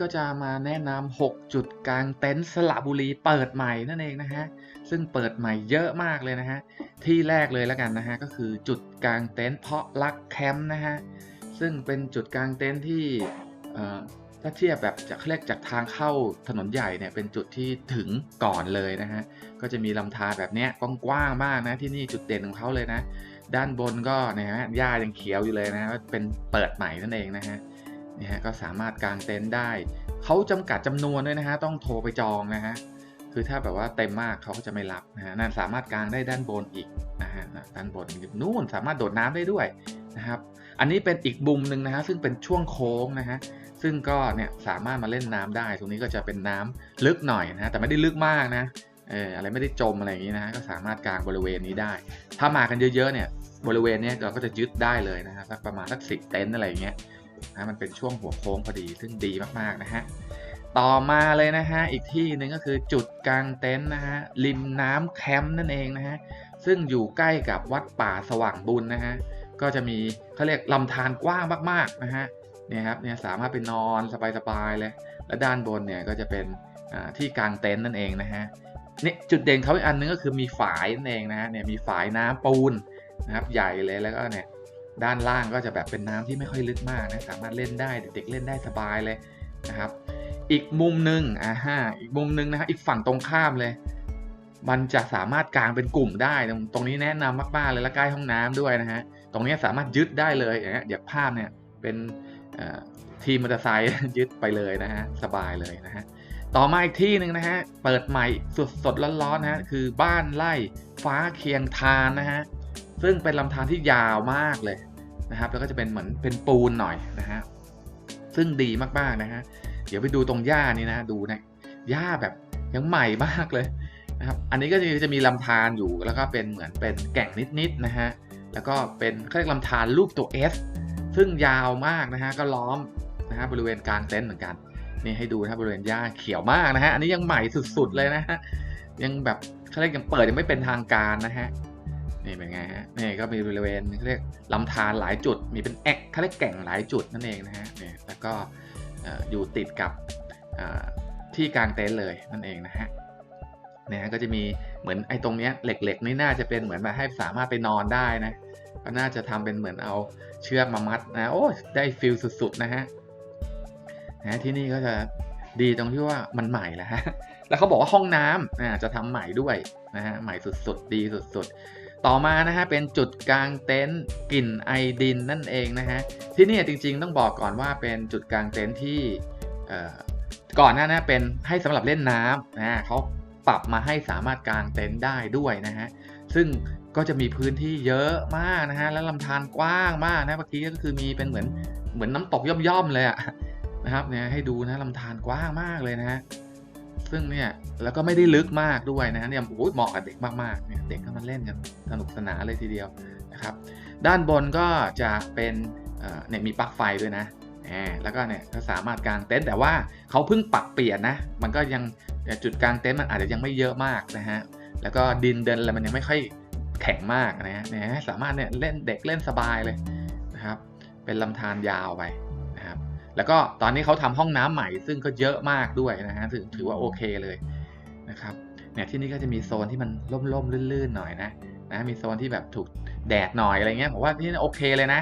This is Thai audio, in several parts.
ก็จะมาแนะนำ6จุดกลางเต็นท์สระบุรีเปิดใหม่นั่นเองนะฮะ ซึ่งเปิดใหม่เยอะมากเลยนะฮะ ที่แรกเลยแล้วกันนะฮะ ก็คือจุดกลางเต็นท์เพาะรักแคมป์นะฮะ ซึ่งเป็นจุดกลางเต็นท์ที่เอ่อถ้าเทียบแบบจากเรียกจากทางเข้าถนนใหญ่เนี่ยเป็นจุดที่ถึงก่อนเลยนะฮะ ก็จะมีลำธารแบบเนี้ยกว้างๆมากนะที่นี่จุดเด่นของเขาเลยนะ ด้านบนก็นะฮะหญ้ายังเขียวอยู่เลยนะเป็นเปิดใหม่นั่นเองนะฮะ นี่ฮะก็สามารถกางเต็นท์ได้ เขาจำกัดจำนวนด้วยนะฮะต้องโทรไปจองนะฮะคือถ้าแบบว่าเต็มมากเขาก็จะไม่รับนะฮะนั่นสามารถกางได้ด้านบนอีกนะฮะด้านบนนู่นสามารถโดดน้ำได้ด้วยนะครับ อันนี้เป็นอีกบุมหนึ่งนะฮะซึ่งเป็นช่วงโค้งนะฮะซึ่งก็เนี่ยสามารถมาเล่นน้ำได้ ตรงนี้ก็จะเป็นน้ำลึกหน่อยนะฮะแต่ไม่ได้ลึกมากนะเอออะไรไม่ได้จมอะไรอย่างนี้นะฮะก็สามารถกางบริเวณนี้ได้ ถ้ามากันเยอะๆเนี่ยบริเวณเนี้ยเราก็จะยึดได้เลยนะฮะสักประมาณสักสิบเต็นท์อะไรอย่างเงี้ย นะมันเป็นช่วงหัวโค้งพอดีซึ่งดีมากๆนะฮะต่อมาเลยนะฮะอีกที่หนึ่งก็คือจุดกลางเต็นท์นะฮะริมน้ำแคมป์นั่นเองนะฮะซึ่งอยู่ใกล้กับวัดป่าสว่างบุญนะฮะก็จะมีเขาเรียกลำธารกว้างมากๆนะฮะเนี่ยครับเนี่ยสามารถไปนอนสบายๆเลย และด้านบนเนี่ยก็จะเป็นที่กลางเต็นท์นั่นเองนะฮะนี่จุดเด่นเขาอีกอันนึงก็คือมีฝายนั่นเองนะฮะเนี่ยมีฝายน้ำปูนนะครับใหญ่เลยแล้วก็เนี่ย ด้านล่างก็จะแบบเป็นน้ำที่ไม่ค่อยลึกมากนะสามารถเล่นได้เด็กๆเล่นได้สบายเลยนะครับ อีกมุมหนึ่งอ่าฮะอีกมุมหนึ่งนะฮะอีกฝั่งตรงข้ามเลย มันจะสามารถกางเป็นกลุ่มได้ ตรงนี้แนะนำมากๆเลยและใกล้ห้องน้ำด้วยนะฮะตรงนี้สามารถยึดได้เลยอย่างเงี้ยอย่างภาพเนี่ยเป็นทีมมอเตอร์ไซค์ยึดไปเลยนะฮะสบายเลยนะฮะต่อมาอีกที่หนึ่งนะฮะ เปิดใหม่สดสดๆร้อนๆนะฮะ คือบ้านไร่ฟ้าเคียงทานนะฮะ ซึ่งเป็นลำธารที่ยาวมากเลยนะครับ แล้วก็จะเป็นเหมือนเป็นปูนหน่อยนะฮะ ซึ่งดีมากๆนะฮะ เดี๋ยวไปดูตรงหญ้านี่นะ ดูนะหญ้าแบบยังใหม่มากเลยนะครับ อันนี้ก็จะจะมีลำธารอยู่ แล้วก็เป็นเหมือนเป็นแก่งนิดๆนะฮะ แล้วก็เป็นเขาเรียกลำธารรูปตัว S ซึ่งยาวมากนะฮะ ก็ล้อมนะฮะบริเวณกลางเต็นท์เหมือนกัน นี่ให้ดูนะบบริเวณหญ้าเขียวมากนะฮะ อันนี้ยังใหม่สุดๆเลยนะฮะ ยังแบบเขาเรียกยังเปิดยังไม่เป็นทางการนะฮะ นี่เป็นไงฮะนี่ก็มีบริเวณเขาเรียกลำธารหลายจุด มีเป็นแอกเขาเรียกแก่งหลายจุดนั่นเองนะฮะนี่แล้วก็อยู่ติดกับที่กลางเต็นท์เลยนั่นเองนะฮะเนี่ยฮะก็จะมีเหมือนไอ้ตรงเนี้ยเหล็กๆนี่น่าจะเป็นเหมือนแบบให้สามารถไปนอนได้นะก็น่าจะทำเป็นเหมือนเอาเชือกมามัดนะโอ้ได้ฟิลสุดๆนะฮะนะที่นี่ก็จะดีตรงที่ว่ามันใหม่แล้วฮะแล้วเขาบอกว่าห้องน้ำอ่าจะทำใหม่ด้วยนะฮะใหม่สุดๆ ดีสุดๆ ต่อมานะฮะเป็นจุดกลางเต็นท์กลิ่นไอดินนั่นเองนะฮะที่นี่จริงๆ ต้องบอกก่อนว่าเป็นจุดกลางเต็นท์ที่ก่อนหน้านะเป็นให้สำหรับเล่นน้ำนะเขาปรับมาให้สามารถกางเต็นท์ได้ด้วยนะฮะซึ่งก็จะมีพื้นที่เยอะมากนะฮะแล้วลำธารกว้างมากนะเมื่อกี้ก็คือมีเป็นเหมือนเหมือนน้ำตกย่อมๆเลยอะนะครับเนี่ยให้ดูนะลำธารกว้างมากเลยนะฮะ ซึ่งเนี่ยแล้วก็ไม่ได้ลึกมากด้วยนะฮะเนี่ยโอ้ยเหมาะกับเด็กมากๆเนี่ยเด็กก็มาเล่นกันสนุกสนานเลยทีเดียวนะครับด้านบนก็จะเป็นเนี่ยมีปลั๊กไฟด้วยนะแหมแล้วก็เนี่ยก็สามารถกางเต็นท์แต่ว่าเขาเพิ่งปรับเปลี่ยนนะมันก็ยังจุดกางเต็นท์มันอาจจะยังไม่เยอะมากนะฮะแล้วก็ดินเดินอะไรมันยังไม่ค่อยแข็งมากนะฮะเนี่ยสามารถเนี่ยเล่นเด็กเล่นสบายเลยนะครับเป็นลำธารยาวไป แล้วก็ตอนนี้เขาทำห้องน้ำใหม่ซึ่งก็เยอะมากด้วยนะฮะถือถือว่าโอเคเลยนะครับเนี่ยที่นี่ก็จะมีโซนที่มันร่มๆลื่นๆหน่อยนะนะมีโซนที่แบบถูกแดดหน่อยอะไรเงี้ยผมว่าที่นี่โอเคเลยนะ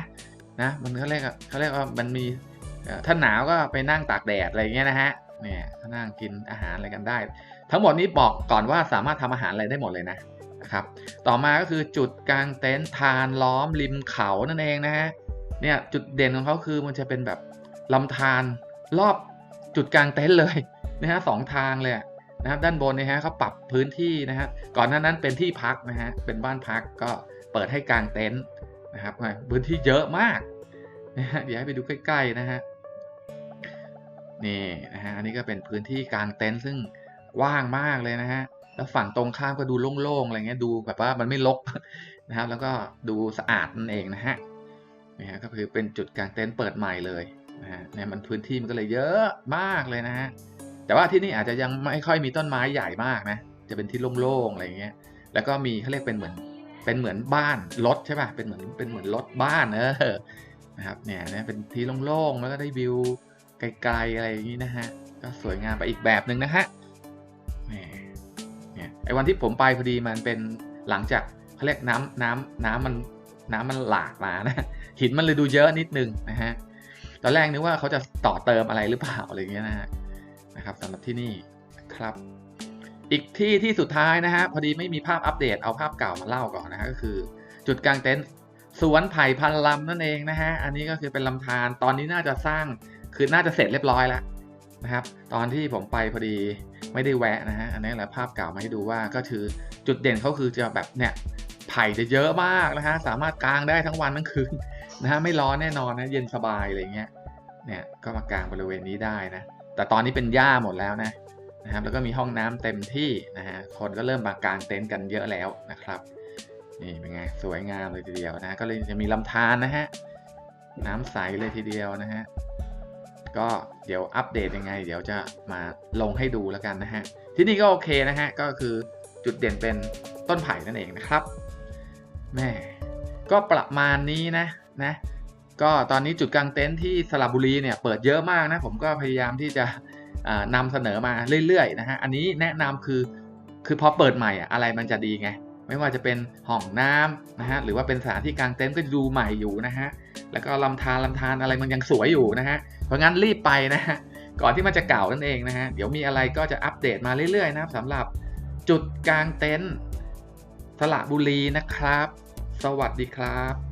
นะมันเขาเรียกเขาเรียกว่ามันมีเอ่อถ้าหนาวก็ไปนั่งตากแดดอะไรเงี้ยนะฮะเนี่ยก็นั่งกินอาหารอะไรกันได้ ทั้งหมดนี้บอกก่อนว่าสามารถทำอาหารอะไรได้หมดเลยนะนะครับ ต่อมาก็คือจุดกลางเต็นท์ทานล้อมริมเขานั่นเองนะฮะเนี่ยจุดเด่นของเขาคือมันจะเป็นแบบ ลำธารรอบจุดกลางเต็นท์เลยนะฮะสองทางเลยนะครับด้านบนนะฮะเขาปรับพื้นที่นะฮะก่อนหน้านั้นเป็นที่พักนะฮะเป็นบ้านพักก็เปิดให้กลางเต็นท์นะครับพื้นที่เยอะมากนะฮะเดี๋ยวให้ไปดูใกล้ๆนะฮะนี่นะฮะอันนี้ก็เป็นพื้นที่กลางเต็นท์ซึ่งกว้างมากเลยนะฮะแล้วฝั่งตรงข้ามก็ดูโล่งๆอะไรเงี้ยดูแบบว่ามันไม่รกนะครับ แล้วก็ดูสะอาดนั่นเองนะฮะนี่ฮะก็คือเป็นจุดกลางเต็นท์เปิดใหม่เลย นะฮะเนี่ยมันพื้นที่มันก็เลยเยอะมากเลยนะฮะแต่ว่าที่นี่อาจจะยังไม่ค่อยมีต้นไม้ใหญ่มากนะจะเป็นที่โล่งๆอะไรเงี้ยแล้วก็มีเขาเรียกเป็นเหมือนเป็นเหมือนบ้านรถใช่ป่ะเป็นเหมือนเป็นเหมือนรถบ้านเออนะครับเนี่ยนะเป็นที่โล่งๆแล้วก็ได้วิวไกลๆอะไรอย่างนี้นะฮะก็สวยงามไปอีกแบบหนึ่งนะฮะเนี่ยไอ้วันที่ผมไปพอดีมันเป็นหลังจากเขาเรียกน้ำน้ำน้ำมันน้ำมันหลากมานะหินมันเลยดูเยอะนิดนึงนะฮะ ตอนแรกนึกว่าเขาจะต่อเติมอะไรหรือเปล่าอะไรเงี้ยนะนะครับสำหรับที่นี่ครับ อีกที่ที่สุดท้ายนะฮะพอดีไม่มีภาพอัปเดตเอาภาพเก่ามาเล่าก่อนนะฮะก็คือ จุดกลางเต็นท์สวนไผ่พันลำนั่นเองนะฮะอันนี้ก็คือเป็นลำธารตอนนี้น่าจะสร้างคือน่าจะเสร็จเรียบร้อยแล้วนะครับตอนที่ผมไปพอดีไม่ได้แวะนะฮะอันนี้แหละภาพเก่ามาให้ดูว่าก็คือจุดเด่นเขาคือจะแบบเนี่ยไผ่จะเยอะมากนะฮะสามารถกางได้ทั้งวันทั้งคืน นะฮะไม่ร้อนแน่นอนนะเย็นสบายอะไรเงี้ยเนี่ยก็มากางบริเวณนี้ได้นะแต่ตอนนี้เป็นหญ้าหมดแล้วนะนะครับแล้วก็มีห้องน้ำเต็มที่นะฮะคนก็เริ่มมากางเต็นท์กันเยอะแล้วนะครับนี่เป็นไงสวยงามเลยทีเดียวนะก็เลยจะมีลำธารนะฮะน้ำใสเลยทีเดียวนะฮะก็เดี๋ยวอัปเดตยังไง เดี๋ยวจะมาลงให้ดูแล้วกันนะฮะที่นี่ก็โอเคนะฮะก็คือจุดเด่นเป็นต้นไผ่นั่นเองนะครับแม่ก็ประมาณนี้นะ นะก็ตอนนี้จุดกลางเต็นท์ที่สระบุรีเนี่ยเปิดเยอะมากนะผมก็พยายามที่จะอ่านำเสนอมาเรื่อยๆนะฮะอันนี้แนะนำคือคือพอเปิดใหม่อะอะไรมันจะดีไงไม่ว่าจะเป็นห้องน้ำนะฮะหรือว่าเป็นสถานที่กลางเต็นท์ก็ดูใหม่อยู่นะฮะแล้วก็ลำธารลำธารอะไรมันยังสวยอยู่นะฮะเพราะงั้นรีบไปนะฮะก่อนที่มันจะเก่านั่นเองนะฮะเดี๋ยวมีอะไรก็จะอัปเดตมาเรื่อยๆนะครับสำหรับจุดกลางเต็นท์สระบุรีนะครับ สวัสดีครับ